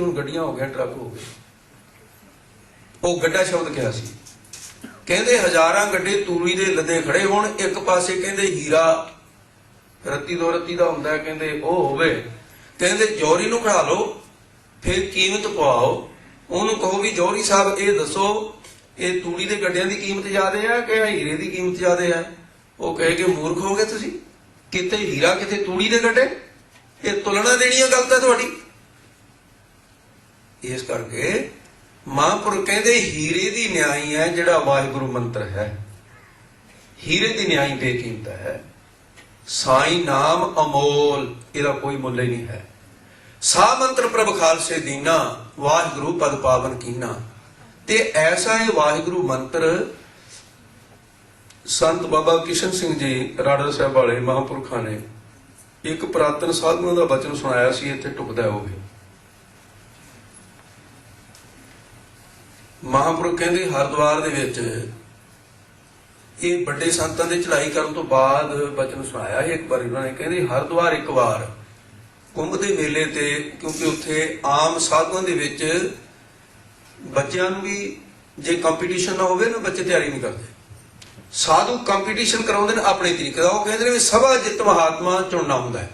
ਹੁਣ ਗੱਡੀਆਂ ਹੋ ਗਿਆ ਟਰੱਕ ਹੋ ਗਏ। ਉਹ ਗੱਡਾ ਸ਼ਬਦ ਕਿਹਾ ਸੀ? ਕਹਿੰਦੇ ਹਜ਼ਾਰਾਂ ਗੱਡੇ ਤੂੜੀ ਦੇ ਲੱਦੇ ਖੜੇ ਹੋਣ ਇੱਕ ਪਾਸੇ ਕਹਿੰਦੇ ਹੀਰਾ ਰੱਤੀ ਦੋ ਰੱਤੀ ਦਾ ਹੁੰਦਾ ਹੈ, ਕਹਿੰਦੇ ਉਹ ਹੋਵੇ। ਕਹਿੰਦੇ ਜੌਹਰੀ ਨੂੰ ਖੜਾ ਲਓ ਫਿਰ ਕੀਮਤ ਪਵਾਓ। ਉਹਨੂੰ ਕਹੋ ਵੀ ਜੌਹਰੀ ਸਾਹਿਬ ਇਹ ਦੱਸੋ ਇਹ ਤੂੜੀ ਦੇ ਗੱਡਿਆਂ ਦੀ ਕੀਮਤ ਜਿਆਦੇ ਹੈ ਕਿ ਹੀਰੇ ਦੀ ਕੀਮਤ ਜਿਆਦੇ ਹੈ ਉਹ ਕਹੇ ਕਿ ਮੂਰਖ ਹੋ ਗਏ ਤੁਸੀਂ। ਕਿਤੇ ਹੀਰਾ ਕਿਤੇ ਤੂੜੀ ਦੇ ਗੱਡੇ? ਇਹ ਤੁਲਨਾ ਦੇਣੀ ਗਲਤ ਹੈ ਤੁਹਾਡੀ। ਇਸ ਕਰਕੇ ਮਹਾਂਪੁਰ ਕਹਿੰਦੇ ਹੀਰੇ ਦੀ ਨਿਆਈ ਹੈ, ਜਿਹੜਾ ਵਾਹਿਗੁਰੂ ਮੰਤਰ ਹੈ। ਹੀਰੇ ਦੀ ਨਿਆਈ ਬੇਕੀਮਤ ਹੈ। ਸਾਈ ਨਾਮ ਅਮੋਲ, ਇਹਦਾ ਕੋਈ ਮੁੱਲ ਹੀ ਨਹੀਂ ਹੈ। ਸਾ ਮੰਤਰ ਪ੍ਰਭ ਖਾਲਸੇ ਦੀਨਾ, ਵਾਹਿਗੁਰੂ ਪਦ ਪਾਵਨ ਕੀਨਾ। ਤੇ ਐਸਾ ਇਹ ਵਾਹਿਗੁਰੂ ਮੰਤਰ ਸੰਤ ਬਾਬਾ ਕਿਸ਼ਨ ਸਿੰਘ ਜੀ, ਰਾੜਾ ਸਾਹਿਬ ਵਾਲੇ ਮਹਾਂਪੁਰਖਾਂ ਨੇ ਇੱਕ ਪ੍ਰਾਤਨ ਸਾਧੂਆਂ ਦਾ ਬਚਨ ਸੁਣਾਇਆ ਸੀ, ਇੱਥੇ ਟੁਕਦਾ ਹੋਵੇ ਮਹਾਂਪੁਰਖ ਕਹਿੰਦੇ ਹਰਿਦੁਆਰ ਦੇ ਵਿੱਚ ਇਹ ਵੱਡੇ ਸੰਤਾਂ ਦੇ ਚੜ੍ਹਾਈ ਕਰਨ ਤੋਂ ਬਾਅਦ ਬਚਨ ਸੁਣਾਇਆ ਸੀ ਇੱਕ ਵਾਰੀ ਉਹਨਾਂ ਨੇ ਕਹਿੰਦੇ ਹਰਿਦੁਆਰ ਇੱਕ ਵਾਰ ਕੁੰਭ ਦੇ ਮੇਲੇ ਤੇ ਕਿਉਂਕਿ ਉੱਥੇ ਆਮ ਸਾਧੂਆਂ ਦੇ ਵਿੱਚ ਬੱਚਿਆਂ ਨੂੰ ਵੀ ਜੇ ਕੰਪੀਟੀਸ਼ਨ ਨਾ ਹੋਵੇ ਨਾ ਬੱਚੇ ਤਿਆਰੀ ਨਹੀਂ ਕਰਦੇ ਸਾਧੂ ਕੰਪੀਟੀਸ਼ਨ ਕਰਾਉਂਦੇ ਨੇ ਆਪਣੇ ਤਰੀਕੇ ਦਾ ਉਹ ਕਹਿੰਦੇ ਨੇ ਵੀ ਸਭਾ ਜਿੱਤ ਮਹਾਤਮਾ ਚੁਣਨਾ ਹੁੰਦਾ ਹੈ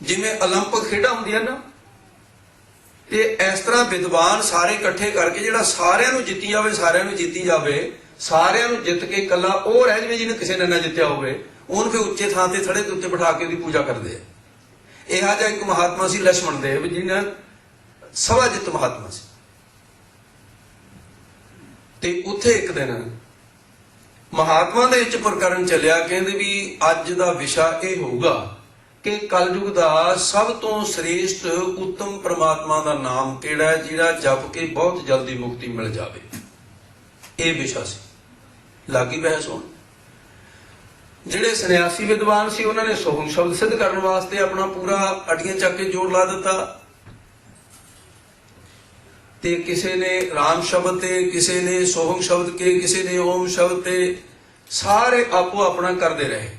ਜਿਵੇਂ 올림픽 ਖੇਡਾਂ ਹੁੰਦੀਆਂ ਨਾ ਤੇ ਇਸ ਤਰ੍ਹਾਂ ਵਿਦਵਾਨ ਸਾਰੇ ਇਕੱਠੇ ਕਰਕੇ ਜਿਹੜਾ ਸਾਰਿਆਂ ਨੂੰ ਜਿੱਤੀ ਜਾਵੇ, ਸਾਰਿਆਂ ਨੂੰ ਜਿੱਤੀ ਜਾਵੇ, ਸਾਰਿਆਂ ਨੂੰ ਜਿੱਤ ਕੇ ਕੱਲਾ ਉਹ ਰਹਿ ਜਵੇ ਜਿਹਨੇ ਕਿਸੇ ਨੇ ਨਾ ਜਿੱਤਿਆ ਹੋਵੇ, ਉਹਨੂੰ ਫਿਰ ਉੱਚੇ ਥਾਂ ਤੇ ਥੜੇ ਦੇ ਉੱਤੇ ਬਿਠਾ ਕੇ ਦੀ ਪੂਜਾ ਕਰਦੇ ਆ। ਇਹੋ ਜਿਹਾ ਇੱਕ ਮਹਾਤਮਾ ਸੀ ਲక్ష్మణ ਦੇਵ, ਜਿਹਨਾਂ ਸਵਾ ਜਿੱਤ ਮਹਾਤਮਾ ਸੀ। ਤੇ ਉੱਥੇ ਇੱਕ ਦਿਨ ਮਹਾਤਮਾ ਦੇ ਵਿੱਚ ਪ੍ਰਕਰਨ ਚੱਲਿਆ, ਕਹਿੰਦੇ ਵੀ ਅੱਜ ਦਾ ਵਿਸ਼ਾ ਇਹ ਹੋਊਗਾ। ਕਿ ਕਲਯੁਗ ਦਾ ਸਭ ਤੋਂ ਸ੍ਰੇਸ਼ਟ ਉੱਤਮ ਪ੍ਰਮਾਤਮਾ ਦਾ ਨਾਮ ਕਿਹੜਾ ਹੈ ਜਿਹੜਾ ਜਪ ਕੇ ਬਹੁਤ ਜਲਦੀ ਮੁਕਤੀ ਮਿਲ ਜਾਵੇ? ਇਹ ਵਿਸ਼ਾ ਸੀ। ਲਾਗੀ ਬਹਿਸ ਹੋਣ। ਜਿਹੜੇ ਸੰਨਿਆਸੀ ਵਿਦਵਾਨ ਸੀ, ਉਹਨਾਂ ਨੇ ਸੋਹਣ ਸ਼ਬਦ ਸਿੱਧ ਕਰਨ ਵਾਸਤੇ ਆਪਣਾ ਪੂਰਾ ਅਡੀਆਂ ਚੱਕ ਕੇ ਜੋੜ ਲਾ ਦਿੱਤਾ। ਤੇ ਕਿਸੇ ਨੇ ਰਾਮ ਸ਼ਬਦ ਤੇ, ਕਿਸੇ ਨੇ ਸੋਹਮ ਸ਼ਬਦ ਕੇ, ਕਿਸੇ ਨੇ ਓਮ ਸ਼ਬਦ ਤੇ, ਸਾਰੇ ਆਪੋ ਆਪਣਾ ਕਰਦੇ ਰਹੇ।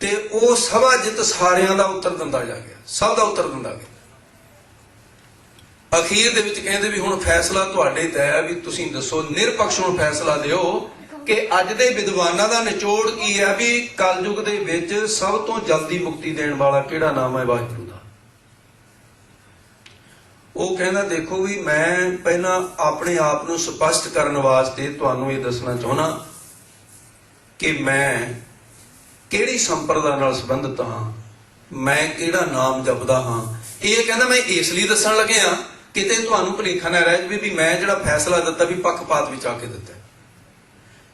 ਤੇ ਉਹ ਸਭਾ ਜਿੱਤ ਸਾਰਿਆਂ ਦਾ ਉੱਤਰ ਦਿੰਦਾ ਜਾ ਗਿਆ, ਸਭ ਦਾ ਉੱਤਰ ਦਿੰਦਾ ਗਿਆ। ਅਖੀਰ ਦੇ ਵਿੱਚ ਕਹਿੰਦੇ ਵੀ ਹੁਣ ਫੈਸਲਾ ਤੁਹਾਡੇ ਤੇ ਹੈ ਵੀ ਤੁਸੀਂ ਦੱਸੋ, ਨਿਰਪੱਖ ਨੂੰ ਫੈਸਲਾ ਦਿਓ ਕਿ ਅੱਜ ਦੇ ਵਿਦਵਾਨਾਂ ਦਾ ਨਿਚੋੜ ਕੀ ਹੈ ਵੀ ਕਲਯੁਗ ਦੇ ਵਿੱਚ ਸਭ ਤੋਂ ਜਲਦੀ ਮੁਕਤੀ ਦੇਣ ਵਾਲਾ ਕਿਹੜਾ ਨਾਮ ਹੈ ਵਾਹਿਗੁਰੂ ਦਾ? ਉਹ ਕਹਿੰਦਾ, ਦੇਖੋ ਵੀ ਮੈਂ ਪਹਿਲਾਂ ਆਪਣੇ ਆਪ ਨੂੰ ਸਪਸ਼ਟ ਕਰਨ ਵਾਸਤੇ ਤੁਹਾਨੂੰ ਇਹ ਦੱਸਣਾ ਚਾਹਣਾ ਕਿ ਮੈਂ ਕਿਹੜੀ ਸੰਪਰਦਾ ਨਾਲ ਸੰਬੰਧਿਤ ਹਾਂ? ਮੈਂ ਕਿਹੜਾ ਨਾਮ ਜਪਦਾ ਹਾਂ? ਇਹ ਕਹਿੰਦਾ ਮੈਂ ਇਸ ਲਈ ਦੱਸਣ ਲੱਗਿਆ ਕਿਤੇ ਤੁਹਾਨੂੰ ਭੁਲੇਖਾ ਨਾ ਰਹਿ ਜਾਵੇ ਵੀ ਮੈਂ ਜਿਹੜਾ ਫੈਸਲਾ ਦਿੱਤਾ ਵੀ ਪੱਖਪਾਤ ਵਿੱਚ ਆ ਕੇ ਦਿੱਤਾ।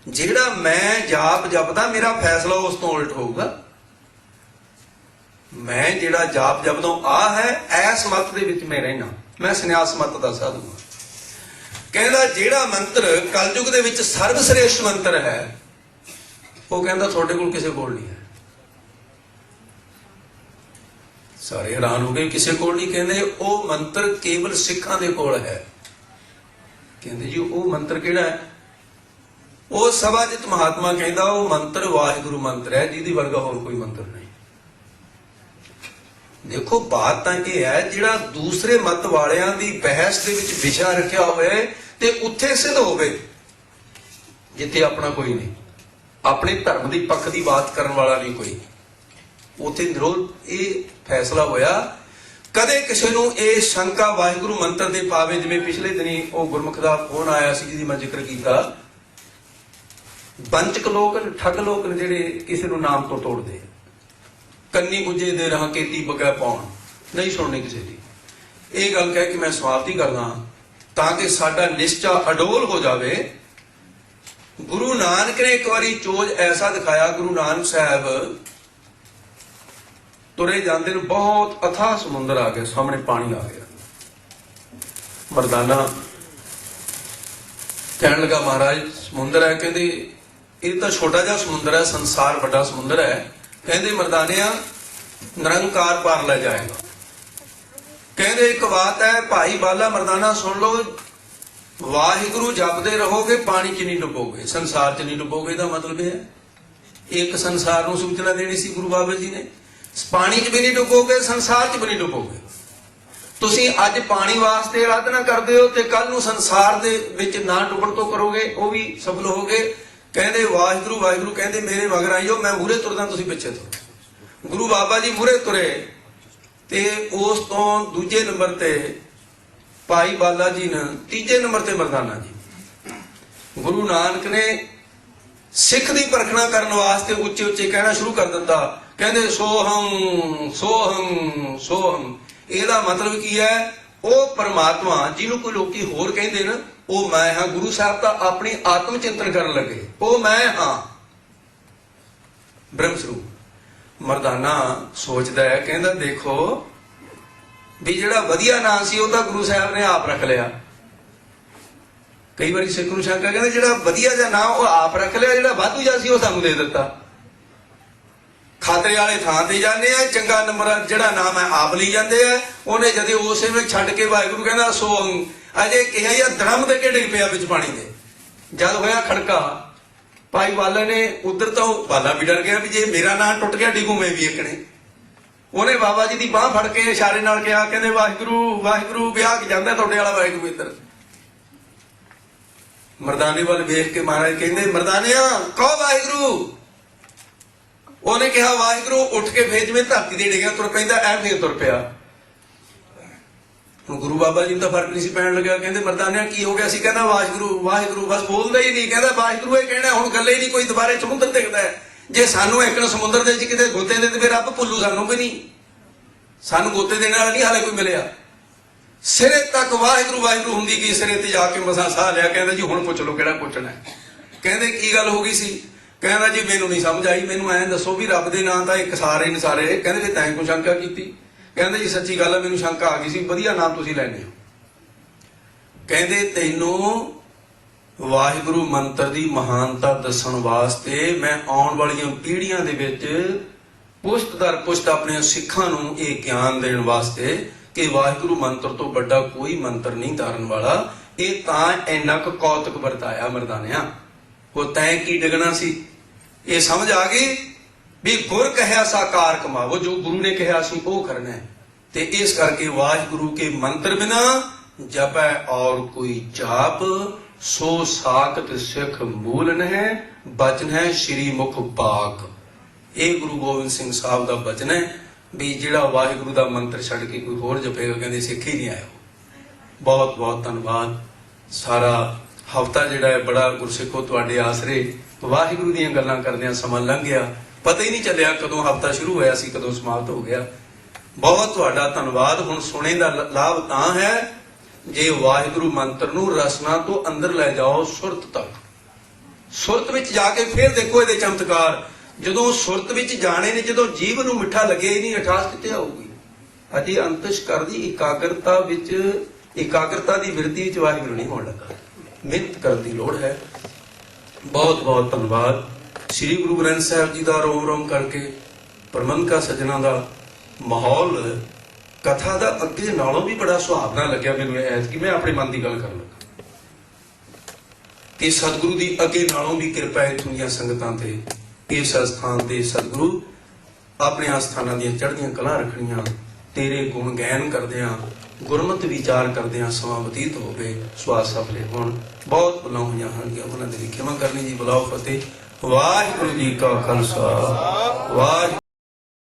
ਜਿਹੜਾ ਮੈਂ ਜਾਪ ਜਪਦਾ, ਮੇਰਾ ਫੈਸਲਾ ਉਸ ਤੋਂ ਉਲਟ ਹੋਊਗਾ। ਮੈਂ ਜਿਹੜਾ ਜਾਪ ਜਪਦਾ ਆ ਹੈ, ਐਸ ਮਤ ਦੇ ਵਿੱਚ ਮੈਂ ਰਹਿਣਾ ਮੈਂ ਸੰਨਿਆਸ ਮਤ ਦਾ ਸਾਧੂ ਹਾਂ। ਕਹਿੰਦਾ ਜਿਹੜਾ ਮੰਤਰ ਕਲਯੁਗ ਦੇ ਵਿੱਚ ਸਰਵ ਸ੍ਰੇਸ਼ਟ ਮੰਤਰ ਹੈ ਉਹ ਕਹਿੰਦਾ ਤੁਹਾਡੇ ਕੋਲ ਕਿਸੇ ਕੋਲ ਨਹੀਂ ਹੈ। ਸਾਰੇ ਹੈਰਾਨ ਹੋ ਗਏ, ਕਿਸੇ ਕੋਲ ਨਹੀਂ? ਕਹਿੰਦੇ ਉਹ ਮੰਤਰ ਕੇਵਲ ਸਿੱਖਾਂ ਦੇ ਕੋਲ ਹੈ। ਕਹਿੰਦੇ ਜੀ, ਉਹ ਮੰਤਰ ਕਿਹੜਾ ਹੈ? ਉਹ ਸਭਾ ਜਿਤ ਮਹਾਤਮਾ ਕਹਿੰਦਾ, ਉਹ ਮੰਤਰ ਵਾਹਿਗੁਰੂ ਮੰਤਰ ਹੈ, ਜਿਹਦੀ ਵਰਗਾ ਹੋਰ ਕੋਈ ਮੰਤਰ ਨਹੀਂ। ਦੇਖੋ, ਬਾਤ ਤਾਂ ਇਹ ਹੈ, ਜਿਹੜਾ ਦੂਸਰੇ ਮਤ ਵਾਲਿਆਂ ਦੀ ਬਹਿਸ ਦੇ ਵਿੱਚ ਵਿਸ਼ਾ ਰੱਖਿਆ ਹੋਵੇ ਤੇ ਉੱਥੇ ਸਿੱਧ ਹੋਵੇ, ਜਿੱਥੇ ਆਪਣਾ ਕੋਈ ਨਹੀਂ। ਆਪਣੇ ਧਰਮ ਦੀ ਪੱਖ ਦੀ ਬਾਤ ਕਰਨ ਵਾਲਾ ਨਹੀਂ ਕੋਈ। ਉਥੇ ਨਿਰੋਧ ਇਹ ਫੈਸਲਾ ਹੋਇਆ, ਕਦੇ ਕਿਸੇ ਨੂੰ ਇਹ ਸ਼ੰਕਾ ਵਾਹਿਗੁਰੂ ਮੰਤਰ ਦੇ ਪਾਵੇ, ਜਿਵੇਂ ਪਿਛਲੇ ਦਿਨੀ ਉਹ ਗੁਰਮੁਖ ਦਾ ਫੋਨ ਆਇਆ ਸੀ, ਜਿਹਦੀ ਮੈਂ ਜ਼ਿਕਰ ਕੀਤਾ। ਬੰਚਕ ਲੋਕ ਠੱਗ ਲੋਕ ਨੇ ਜਿਹੜੇ ਕਿਸੇ ਨੂੰ ਨਾਮ ਤੋਂ ਤੋੜਦੇ ਕੰਨੀ ਗੁੱਜੇ ਦੇ ਰਹਾ ਕੇਤੀ ਬਗੈ ਪਾਉਣ ਨਹੀਂ ਸੁਣਨੀ ਕਿਸੇ ਦੀ। ਇਹ ਗੱਲ ਕਹਿ ਕੇ ਮੈਂ ਸਮਾਪਤੀ ਕਰਦਾ ਤਾਂ ਕਿ ਸਾਡਾ ਨਿਸ਼ਚਾ ਅਡੋਲ ਹੋ ਜਾਵੇ ਗੁਰੂ ਨਾਨਕ ਨੇ ਇੱਕ ਵਾਰੀ ਚੋਜ ਐਸਾ ਦਿਖਾਇਆ, ਗੁਰੂ ਨਾਨਕ ਸਾਹਿਬ ਤੁਰੇ ਜਾਂਦੇ ਨੂੰ ਬਹੁਤ ਅਥਾਹ ਸਮੁੰਦਰ ਆ ਗਿਆ, ਸਾਹਮਣੇ ਪਾਣੀ ਆ ਗਿਆ। ਮਰਦਾਨਾ ਕਹਿਣ ਲੱਗਾ, ਮਹਾਰਾਜ, ਸਮੁੰਦਰ ਹੈ। ਕਹਿੰਦੇ, ਇਹ ਤਾਂ ਛੋਟਾ ਜਿਹਾ ਸਮੁੰਦਰ ਹੈ, ਸੰਸਾਰ ਵੱਡਾ ਸਮੁੰਦਰ ਹੈ। ਕਹਿੰਦੇ, ਮਰਦਾਨਿਆ, ਨਿਰੰਕਾਰ ਪਾਰ ਲੈ ਜਾਏਗਾ। ਕਹਿੰਦੇ, ਇੱਕ ਬਾਤ ਹੈ, ਭਾਈ ਬਾਲਾ ਮਰਦਾਨਾ ਸੁਣ ਲਓ ਵਾਹਿਗੁਰੂ ਜਪਦੇ ਰਹੋਗੇ, ਪਾਣੀ 'ਚ ਨਹੀਂ ਡੁੱਬੋਗੇ। ਸੰਸਾਰ 'ਚ ਨਹੀਂ ਡੁੱਬੋਗੇ ਇਹਦਾ ਮਤਲਬ ਇਹ ਹੈ। ਇੱਕ ਸੰਸਾਰ ਨੂੰ ਸੂਚਨਾ ਦੇਣੀ ਸੀ ਗੁਰੂ ਬਾਬਾ ਜੀ ਨੇ। ਪਾਣੀ 'ਚ ਵੀ ਨਹੀਂ ਡੁੱਬੋਗੇ, ਸੰਸਾਰ 'ਚ ਵੀ ਨਹੀਂ ਡੁੱਬੋਗੇ। ਤੁਸੀਂ ਅੱਜ ਪਾਣੀ ਵਾਸਤੇ ਆਰਾਧਨਾ ਕਰਦੇ ਹੋ ਤੇ ਕੱਲ ਨੂੰ ਸੰਸਾਰ ਦੇ ਵਿੱਚ ਨਾ ਡੁੱਬਣ ਤੋਂ ਕਰੋਗੇ, ਉਹ ਵੀ ਸਫਲ ਹੋਗੇ ਕਹਿੰਦੇ ਵਾਹਿਗੁਰੂ ਵਾਹਿਗੁਰੂ ਕਹਿੰਦੇ ਮੇਰੇ ਮਗਰ ਆਇਓ ਮੈਂ ਮੂਹਰੇ ਤੁਰਦਾ, ਤੁਸੀਂ ਪਿੱਛੇ ਤੁਰੋ। ਗੁਰੂ ਬਾਬਾ ਜੀ ਮੂਹਰੇ ਤੁਰੇ ਤੇ ਉਸ ਤੋਂ ਦੂਜੇ ਨੰਬਰ ਤੇ ਭਾਈ ਬਾਲਾ ਜੀ ਨੇ ਤੀਜੇ ਨੰਬਰ ਤੇ ਮਰਦਾਨਾ ਜੀ। ਗੁਰੂ ਨਾਨਕ ਨੇ ਸਿੱਖ ਦੀ ਪਰਖਣਾ ਕਰਨ ਵਾਸਤੇ ਉੱਚੇ ਉੱਚੇ ਕਹਿਣਾ ਸ਼ੁਰੂ ਕਰ ਦਿੱਤਾ। ਕਹਿੰਦੇ, ਸੋਹੰ ਸੋਹੰ ਸੋਹੰ। ਇਹਦਾ ਮਤਲਬ ਕੀ ਹੈ? ਉਹ ਪਰਮਾਤਮਾ ਜਿਹਨੂੰ ਕੋਈ ਲੋਕੀ ਹੋਰ ਕਹਿੰਦੇ ਨੇ, ਉਹ ਮੈਂ ਹਾਂ। ਗੁਰੂ ਸਾਹਿਬ ਦਾ ਆਪਣੀ ਆਤਮ ਚਿੰਤਨ ਕਰਨ ਲੱਗੇ। ਉਹ ਮੈਂ ਹਾਂ। ਬ੍ਰਹਮ ਸਰੂਪ। ਮਰਦਾਨਾ ਸੋਚਦਾ ਹੈ, ਕਹਿੰਦਾ ਦੇਖੋ ਵੀ ਜਿਹੜਾ ਵਧੀਆ ਨਾਂ ਸੀ ਉਹ ਤਾਂ ਗੁਰੂ ਸਾਹਿਬ ਨੇ ਆਪ ਰੱਖ ਲਿਆ। ਕਈ ਵਾਰੀ ਸਿੱਖ ਨੂੰ ਸ਼ੰਕਾ ਕਹਿੰਦੇ ਜਿਹੜਾ ਵਧੀਆ ਜਿਹਾ ਨਾਂ ਉਹ ਆਪ ਰੱਖ ਲਿਆ, ਜਿਹੜਾ ਵਾਧੂ ਜਿਹਾ ਸੀ ਉਹ ਸਾਨੂੰ ਦੇ ਦਿੱਤਾ। ਖਾਤਰੇ ਵਾਲੇ ਥਾਂ ਤੇ ਜਾਂਦੇ ਆ, ਚੰਗਾ ਨੰਬਰ ਜਿਹੜਾ ਨਾਮ ਹੈ ਆਪ ਲਈ ਜਾਂਦੇ ਆ, ਉਹਨੇ ਜਦੇ ਉਸੇ ਵਿੱਚ ਛੱਡ ਕੇ ਵਾਹਿਗੁਰੂ ਕਹਿੰਦਾ ਸੋਹੰ ਅਜੇ ਕਿਹਾ ਜਾਂ ਦਰਮ ਦੇ ਕੇ ਡਿੱਗ ਪਿਆ ਵਿੱਚ ਪਾਣੀ ਦੇ। ਜਦ ਹੋਇਆ ਖੜਕਾ, ਭਾਈ ਵਾਲਾ ਨੇ ਉਧਰ ਤੋਂ ਵਾਲਾ ਵੀ ਡਰ ਗਿਆ ਵੀ ਜੇ ਮੇਰਾ ਨਾਂ ਟੁੱਟ ਗਿਆ, ਡਿੱਗੂ ਮੈਂ ਵੀ ਇੱਕ ਨੇ। ਉਹਨੇ ਬਾਬਾ ਜੀ ਦੀ ਬਾਹ ਫੜ ਕੇ ਇਸ਼ਾਰੇ ਨਾਲ ਕਿਹਾ, ਕਹਿੰਦੇ ਵਾਹਿਗੁਰੂ ਵਾਹਿਗੁਰੂ, ਵਿਆਹ ਕੇ ਜਾਂਦਾ ਤੁਹਾਡੇ ਵਾਲਾ ਵਾਹਿਗੁਰੂ ਇੱਧਰ। ਮਰਦਾਨੇ ਵੱਲ ਵੇਖ ਕੇ ਮਹਾਰਾਜ ਕਹਿੰਦੇ, ਮਰਦਾਨਿਆ, ਕਹੋ ਵਾਹਿਗੁਰੂ। ਉਹਨੇ ਕਿਹਾ, ਵਾਹਿਗੁਰੂ, ਉੱਠ ਕੇ ਫੇਰ ਜਿਵੇਂ ਧਰਤੀ ਦੇ ਡਿੱਗਿਆ, ਤੁਰ ਪੈਂਦਾ, ਐ ਫੇਰ ਤੁਰ ਪਿਆ। ਹੁਣ ਗੁਰੂ ਬਾਬਾ ਜੀ ਨੂੰ ਤਾਂ ਫ਼ਰਕ ਨਹੀਂ ਸੀ ਪੈਣ ਲੱਗਿਆ, ਕਹਿੰਦੇ, ਮਰਦਾਨਿਆ, ਕੀ ਹੋ ਗਿਆ ਸੀ? ਕਹਿੰਦਾ, ਵਾਹਿਗੁਰੂ ਵਾਹਿਗੁਰੂ, ਬਸ ਬੋਲਦਾ ਹੀ ਨਹੀਂ। ਕਹਿੰਦਾ, ਵਾਹਿਗੁਰੂ ਇਹ ਕਹਿਣਾ, ਹੁਣ ਗੱਲੇ ਹੀ ਨਹੀਂ, ਕੋਈ ਦੁਬਾਰੇ ਸਮੁੰਦਰ ਦਿਖਦਾ ਹੈ। ਜੇ ਸਾਨੂੰ ਇੱਕ ਸਮੁੰਦਰ ਦੇ ਵਿੱਚ ਕਿਤੇ ਗੋਤੇ ਦੇ ਤੇ ਰੱਬ ਭੁੱਲੂ ਸਾਨੂੰ ਵੀ ਨਹੀਂ। ਸਾਨੂੰ ਗੋਤੇ ਦੇਣ ਵਾਲਾ ਨਹੀਂ ਹਾਲੇ ਕੋਈ ਮਿਲਿਆ। ਸਿਰੇ ਤੱਕ ਵਾਹਿਗੁਰੂ ਵਾਹਿਗੁਰੂ ਹੁੰਦੀ ਗਈ ਸਿਰੇ ਤੇ ਜਾ ਕੇ ਮਸਾ ਸਾਹ ਲਿਆ, ਕਹਿੰਦਾ ਜੀ ਹੁਣ ਪੁੱਛ ਲਓ ਕਿਹੜਾ ਪੁੱਛਣਾ ਕਹਿੰਦੇ ਕੀ ਗੱਲ ਹੋ ਗਈ ਸੀ? ਕਹਿੰਦਾ ਜੀ ਮੈਨੂੰ ਨਹੀਂ ਸਮਝ ਆਈ, ਮੈਨੂੰ ਐਂ ਦੱਸੋ ਵੀ ਰੱਬ ਦੇ ਨਾਂ ਤਾਂ ਇੱਕ ਸਾਰੇ ਨੇ ਸਾਰੇ। ਕਹਿੰਦੇ ਵੀ ਤੈਂ ਕੋ ਸ਼ੰਕਾ ਕੀਤੀ? ਕਹਿੰਦੇ ਜੀ ਸੱਚੀ ਗੱਲ ਹੈ, ਮੈਨੂੰ ਸ਼ੰਕਾ ਆ ਗਈ ਸੀ, ਵਧੀਆ ਨਾਮ ਤੁਸੀਂ ਲੈਣੇ ਹੋ। ਕਹਿੰਦੇ ਤੈਨੂੰ ਵਾਹਿਗੁਰੂ ਮੰਤਰ ਦੀ ਮਹਾਨਤਾ ਦੱਸਣ ਵਾਸਤੇ ਮੈਂ ਆਉਣ ਵਾਲੀਆਂ ਪੀੜ੍ਹੀਆਂ ਦੇ ਵਿੱਚ ਪੁਸ਼ਤ ਦਰ ਪੁਸ਼ਤ ਆਪਣੇ ਸਿੱਖਾਂ ਨੂੰ ਇਹ ਗਿਆਨ ਦੇਣ ਵਾਸਤੇ ਕਿ ਵਾਹਿਗੁਰੂ ਮੰਤਰ ਤੋਂ ਵੱਡਾ ਕੋਈ ਮੰਤਰ ਨਹੀਂ ਧਾਰਨ ਵਾਲਾ। ਇਹ ਤਾਂ ਇੰਨਾ ਕੁ ਕੌਤਕ ਵਰਤਾਇਆ ਮਰਦਾਨਿਆ। ਉਹ ਤੈਂ ਕੀ ਡਗਣਾ ਸੀ? ਇਹ ਸਮਝ ਆ ਗਈ ਵੀ ਗੁਰ ਕਹਿਆ ਸਾਕਾਰ ਕਮਾਵੋ, ਜੋ ਗੁਰੂ ਨੇ ਕਿਹਾ ਸੀ ਉਹ ਕਰਨਾ ਹੈ। ਤੇ ਇਸ ਕਰਕੇ ਵਾਹਿਗੁਰੂ ਕੇ ਮੰਤਰ ਬਿਨਾ ਜਪੈ ਔਰ ਕੋਈ ਜਾਪ, ਸੋ ਸਾਖਤ ਸਿੱਖ ਮੂਲ ਨਹਿ, ਬਚਨ ਹੈ ਸ੍ਰੀ ਮੁਖ ਪਾਕ। ਇਹ ਗੁਰੂ ਗੋਬਿੰਦ ਸਿੰਘ ਸਾਹਿਬ ਦਾ ਬਚਨ ਹੈ ਵੀ ਜਿਹੜਾ ਵਾਹਿਗੁਰੂ ਦਾ ਮੰਤਰ ਛੱਡ ਕੇ ਕੋਈ ਹੋਰ ਜਪੇਗਾ ਕਹਿੰਦੇ ਸਿੱਖ ਹੀ ਨਹੀਂ ਆਇਆ ਬਹੁਤ ਬਹੁਤ ਧੰਨਵਾਦ। ਸਾਰਾ ਹਫਤਾ ਜਿਹੜਾ ਹੈ ਬੜਾ ਗੁਰਸਿੱਖੋ ਤੁਹਾਡੇ ਆਸਰੇ ਵਾਹਿਗੁਰੂ ਦੀਆਂ ਗੱਲਾਂ ਕਰਦਿਆਂ ਸਮਾਂ ਲੰਘ ਗਿਆ। ਪਤਾ ਹੀ ਨਹੀਂ ਚੱਲਿਆ ਕਦੋਂ ਹਫਤਾ ਸ਼ੁਰੂ ਹੋਇਆ ਸੀ, ਕਦੋਂ ਸਮਾਪਤ ਹੋ ਗਿਆ। ਬਹੁਤ ਤੁਹਾਡਾ ਧੰਨਵਾਦ। ਹੁਣ ਸੁਣੇ ਦਾ ਲਾਭ ਤਾਂ ਹੈ ਜੇ ਵਾਹਿਗੁਰੂ ਮੰਤਰ ਨੂੰ ਰਸਨਾ ਤੋਂ ਅੰਦਰ ਲੈ ਜਾਓ ਸੁਰਤ ਤੱਕ। ਸੁਰਤ ਵਿੱਚ ਜਾ ਕੇ ਫਿਰ ਦੇਖੋ ਇਹਦੇ ਚਮਤਕਾਰ। ਜਦੋਂ ਸੁਰਤ ਵਿੱਚ ਜਾਣੇ ਨੇ, ਜਦੋਂ ਜੀਵ ਨੂੰ ਮਿੱਠਾ ਲੱਗੇ ਨਹੀਂ ਅਠਾਸ ਕਿੱਥੇ ਆਊਗੀ? ਅਜੀ ਅੰਤਿਸ਼ ਕਰਦੀ ਇਕਾਗਰਤਾ ਵਿੱਚ, ਇਕਾਗਰਤਾ ਦੀ ਵਿਰਤੀ ਵਿੱਚ ਵਾਹਿਗੁਰੂ ਨਹੀਂ ਹੋਣ ਲੱਗਾ। ਮਿਹਨਤ ਕਰਨ ਦੀ ਲੋੜ ਹੈ। ਬਹੁਤ ਬਹੁਤ ਧੰਨਵਾਦ। ਸ੍ਰੀ ਗੁਰੂ ਗ੍ਰੰਥ ਸਾਹਿਬ ਜੀ ਦਾ ਰੋਮ ਰੋਮ ਕਰਕੇ, ਪ੍ਰਬੰਧਕਾ ਸੱਜਣਾ ਦਾ ਮਾਹੌਲ ਕਥਾ ਦਾ ਅੱਗੇ ਨਾਲੋਂ ਵੀ ਬੜਾ ਸੁਹਾਵਣਾ ਲੱਗਿਆ ਮੈਨੂੰ ਐਸ ਕਿ ਮੈਂ ਆਪਣੇ ਮਨ ਦੀ ਗੱਲ ਕਰਨ ਲੱਗਾ। ਕਿ ਸਤਿਗੁਰੂ ਦੀ ਅੱਗੇ ਨਾਲੋਂ ਵੀ ਕਿਰਪਾ ਹੈ ਦੁਨੀਆ ਸੰਗਤਾਂ ਤੇ। ਇਸ ਅਸਥਾਨ ਤੇ ਸਤਿਗੁਰੂ ਆਪਣੇ ਆਸਥਾਨਾਂ ਦੀਆਂ ਚੜ੍ਹਦੀਆਂ ਕਲਾਂ ਰੱਖਣੀਆਂ, ਤੇਰੇ ਗੁਣ ਗਾਇਨ ਕਰਦਿਆਂ, ਗੁਰਮਤ ਵਿਚਾਰ ਕਰਦਿਆਂ ਸਮਾਂ ਬਤੀਤ ਹੋਵੇ ਸਵਾਸ ਸਫਲੇ ਹੋਣ। ਬਹੁਤ ਭੁੱਲਾਂ ਹੋਈਆਂ ਹਨ ਉਹਨਾਂ ਦੇ ਲਈ ਖਿਮਾ ਕਰਨੀ ਜੀ। ਬੁਲਾਓ ਫਤਿਹ। ਵਾਹਿਗੁਰੂ ਜੀ ਕਾ ਖਾਲਸਾ। ਵਾਹਿਗੁਰੂ